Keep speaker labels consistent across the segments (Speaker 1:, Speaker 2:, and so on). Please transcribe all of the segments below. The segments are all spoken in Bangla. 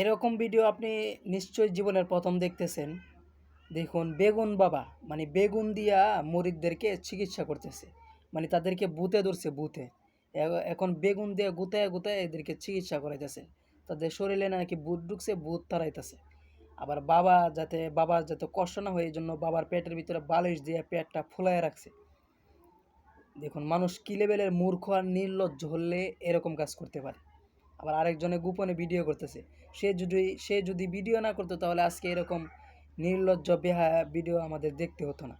Speaker 1: এরকম ভিডিও আপনি নিশ্চয়ই জীবনের প্রথম দেখতেছেন। দেখুন, বেগুন বাবা মানে বেগুন দিয়া মরিদদেরকে চিকিৎসা করতেছে। মানে তাদেরকে বুতে ধরছে বুতে এখন বেগুন দিয়ে গুতায় গুতায় এদেরকে চিকিৎসা করাইতেছে। তাদের শরীরে নাকি বুট ঢুকছে বুট তাড়াইতেছে। আবার বাবা যাতে বাবার যাতে কষ্ট না হয় এই জন্য বাবার পেটের ভিতরে বালিশ দিয়ে পেটটা ফুলায় রাখছে। দেখুন, মানুষ কি লেভেলের মূর্খ আর নির্লজ্জ হলে এরকম কাজ করতে পারে। আবার আরেকজনে গোপনে ভিডিও করতেছে। সে যদি সে যদি ভিডিও না করতো তাহলে আজকে এরকম নির্লজ্জ বেহা ভিডিও আমাদের দেখতে হতো না।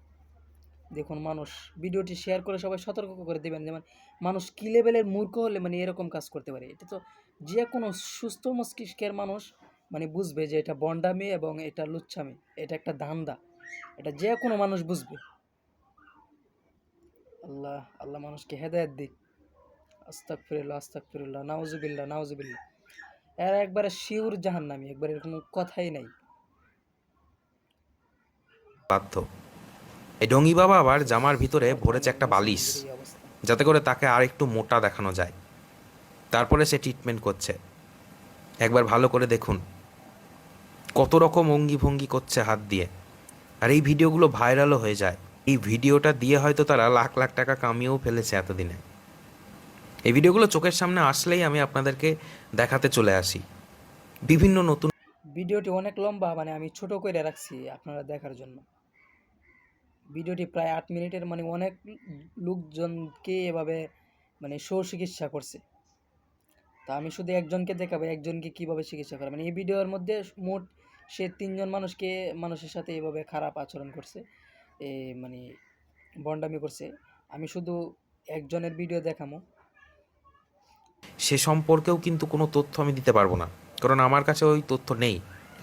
Speaker 1: দেখুন মানুষ ভিডিওটি শেয়ার করে সবাই সতর্ক করে দেবেন। যেমন মানুষ কী লেভেলের মূর্খ হলে মানে এরকম কাজ করতে পারে? এটা তো যে কোনো সুস্থ মস্তিষ্কের মানুষ মানে বুঝবে যে এটা বন্ডামি এবং এটা লুচ্ছামি। এটা একটা ধান্দা। এটা যে কোনো মানুষ বুঝবে। আল্লাহ আল্লাহ মানুষকে হেদায়ত দিক। আস্তাক ফিরুল্লাহ আস্তাক ফিরুল্লাহ নাউজুবিল্লাহ নাউজুবিল্লাহ। এরা একবারে শিউর জাহান্নামি একবারে কোনো কথাই নাই।
Speaker 2: বাধ্য। এই ডঙ্গি বাবা আবার জামার ভিতরে ভরেছে একটা বালিশ যাতে করে তাকে আর একটু মোটা দেখানো যায়। তারপরে সে ট্রিটমেন্ট করছে। একবার ভালো করে দেখুন। কত রকম অঙ্গি ভঙ্গি করছে হাত দিয়ে। আর এই ভিডিওগুলো ভাইরালও হয়ে যায়। এই ভিডিওটা দিয়ে হয়তো তারা লাখ লাখ টাকা কামিয়েও ফেলেছে এতদিনে। এই ভিডিওগুলো চোখের সামনে আসলেই আমি আপনাদেরকে দেখাতে চলে আসি। বিভিন্ন নতুন
Speaker 1: ভিডিওটি অনেক লম্বা মানে আমি ছোট করে রাখছি আপনারা দেখার জন্য। ভিডিওটি প্রায় আট মিনিটের মানে অনেক লোকজনকে এভাবে মানে সুচিকিৎসা করছে। তা আমি শুধু একজনকে দেখাবো, একজনকে কীভাবে চিকিৎসা করে। মানে এই ভিডিওর মধ্যে মোট সে তিনজন মানুষকে, মানুষের সাথে এভাবে খারাপ আচরণ করছে, এ মানে বন্ডামি করছে। আমি শুধু একজনের ভিডিও দেখামো।
Speaker 2: সে সম্পর্কেও কিন্তু কোনো তথ্য আমি দিতে পারব না। কারণ আমার কাছে ওই তথ্য নেই।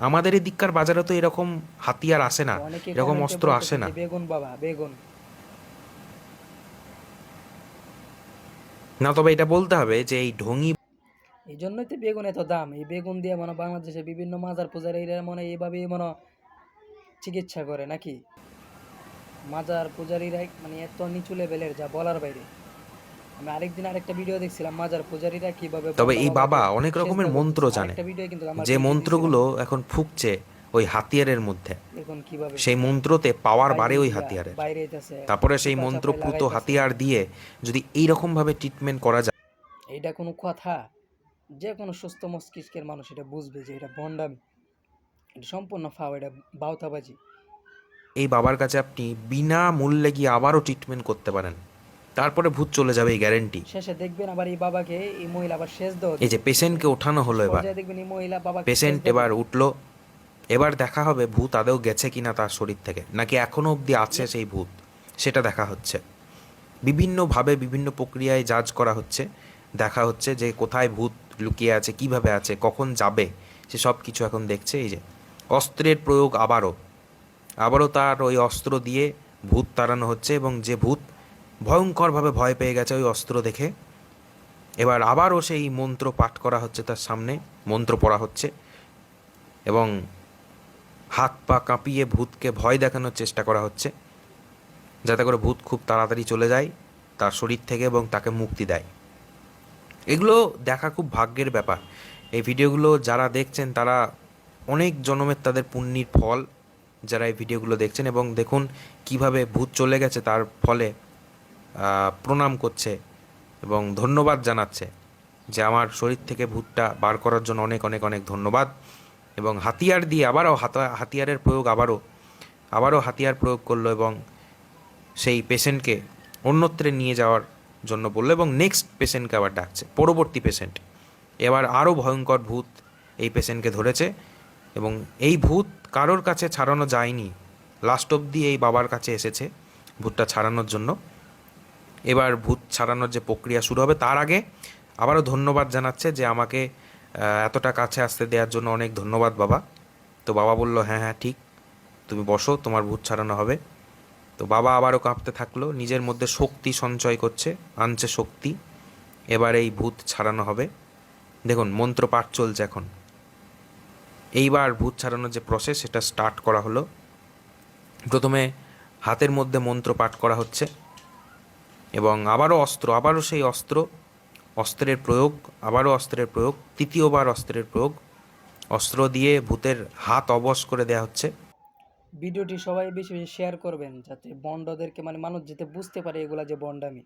Speaker 2: আমাদের এই দিককার বাজারে তো এরকম হাতিয়ার আসে না। এরকম অস্ত্র আসে না।
Speaker 1: বেগুন বাবা বেগুন।
Speaker 2: না তবে এটা বলতে হবে যে এই ঢঙি
Speaker 1: এই জন্যই তো বেগুন এত দাম। এই বেগুন দিয়ে মনে বাংলাদেশে বিভিন্ন মাজার পূজারীরা মনে হয় এইভাবেই মনে চিকিৎসা করে নাকি? মাজার পূজারীরা মানে এত নিচু লেভেলের যা বলার বাইরে। আমি আরেকদিন আরেকটা ভিডিও দেখছিলাম মাজার পূজারীরা কীভাবে
Speaker 2: তবে এই বাবা অনেক রকমের মন্ত্র জানে। যে মন্ত্রগুলো এখন ফুকছে ওই হাতিয়ারের মধ্যে। সেই মন্ত্রতে পাওয়ার বাড়ে ওই হাতিয়ারের। তারপরে সেই মন্ত্রপ্রুত হাতিয়ার দিয়ে যদি এইরকম ভাবে ট্রিটমেন্ট করা যায়।
Speaker 1: এটা কোনো কথা। যে কোনো সুস্থ মস্তিষ্কের মানুষ এটা বুঝবে যে এটা বন্ডামি এটা সম্পূর্ণ ফাও এটা বাউতাবাজি।
Speaker 2: এই বাবার কাছে আপনি বিনা মূল্যে গিয়ে আবারও ট্রিটমেন্ট করতে পারেন। তারপরে ভূত চলে যাবে এই গ্যারেন্টি
Speaker 1: শেষে দেখবেন আবার এই বাবাকে এই মহিলা আবার শেষ দেওয়া
Speaker 2: এই যে পেশেন্টকে ওঠানো হলো এবার।
Speaker 1: দেখবেন এই মহিলা বাবাকে
Speaker 2: পেশেন্ট এবার উঠল। এবার দেখা হবে ভূত আদৌ গেছে কিনা তার শরীর থেকে। নাকি এখনও অবধি আছে সেই ভূত? সেটা দেখা হচ্ছে। বিভিন্নভাবে বিভিন্ন প্রক্রিয়ায় জাজ করা হচ্ছে। দেখা হচ্ছে যে কোথায় ভূত লুকিয়ে আছে কীভাবে আছে কখন যাবে সে সব কিছু এখন দেখছে। এই যে অস্ত্রের প্রয়োগ আবারও। আবারও তার ওই অস্ত্র দিয়ে ভূত তাড়ানো হচ্ছে এবং যে ভূত ভয়ঙ্করভাবে ভয় পেয়ে গেছে ওই অস্ত্র দেখে। এবার আবারও সেই মন্ত্র পাঠ করা হচ্ছে তার সামনে, মন্ত্র পড়া হচ্ছে এবং হাত পা কাঁপিয়ে ভূতকে ভয় দেখানোর চেষ্টা করা হচ্ছে, যাতে করে ভূত খুব তাড়াতাড়ি চলে যায়, তার শরীর থেকে এবং তাকে মুক্তি দেয়। এগুলো দেখা খুব ভাগ্যের ব্যাপার। এই ভিডিওগুলো যারা দেখছেন, তারা অনেক জনমের তাদের পুণ্যির ফল, যারা এই ভিডিওগুলো দেখছেন এবং দেখুন কীভাবে ভূত চলে গেছে, তার ফলে প্রণাম করছে এবং ধন্যবাদ জানাচ্ছে যে আমার শরীর থেকে ভূতটা বার করার জন্য অনেক অনেক অনেক ধন্যবাদ এবং হাতিয়ার দিয়ে আবারও হাতা, হাতিয়ারের প্রয়োগ আবারও আবারও হাতিয়ার প্রয়োগ করল এবং সেই পেশেন্টকে অন্যত্রে নিয়ে যাওয়ার জন্য বলল এবং নেক্সট পেশেন্টকে আবার ডাকছে, পরবর্তী পেশেন্ট। এবার আরও ভয়ঙ্কর ভূত এই পেশেন্টকে ধরেছে এবং এই ভূত কারোর কাছে ছাড়ানো যায়নি, লাস্ট অব্দি এই বাবার কাছে এসেছে ভূতটা ছাড়ানোর জন্য। এবার ভূত ছাড়ানোর যে প্রক্রিয়া শুরু হবে তার আগে আবারও ধন্যবাদ জানাচ্ছে যে আমাকে এতটা কাছে আসতে দেওয়ার জন্য অনেক ধন্যবাদ বাবা। তো বাবা বলল হ্যাঁ হ্যাঁ ঠিক, তুমি বসো, তোমার ভূত ছাড়ানো হবে। তো বাবা আবারও কাঁপতে থাকল, নিজের মধ্যে শক্তি সঞ্চয় করছে, আনছে শক্তি। এবার এই ভূত ছাড়ানো হবে। দেখুন, মন্ত্র পাঠ চলছে এখন। এইবার ভূত ছাড়ানোর যে প্রসেস সেটা স্টার্ট করা হলো। প্রথমে হাতের মধ্যে মন্ত্র পাঠ করা হচ্ছে। এবং আবারও অস্ত্র, আবারও সেই অস্ত্র, অস্ত্রের প্রয়োগ, আবারও অস্ত্রের প্রয়োগ, তৃতীয়বার অস্ত্রের প্রয়োগ, অস্ত্র দিয়ে ভূতের হাত অবশ করে দেয়া হচ্ছে।
Speaker 1: ভিডিওটি সবাই বেশি বেশি শেয়ার করবেন যাতে বন্ডদেরকে মানে মানুষ যেতে বুঝতে পারে এগুলা যে বন্ডামি।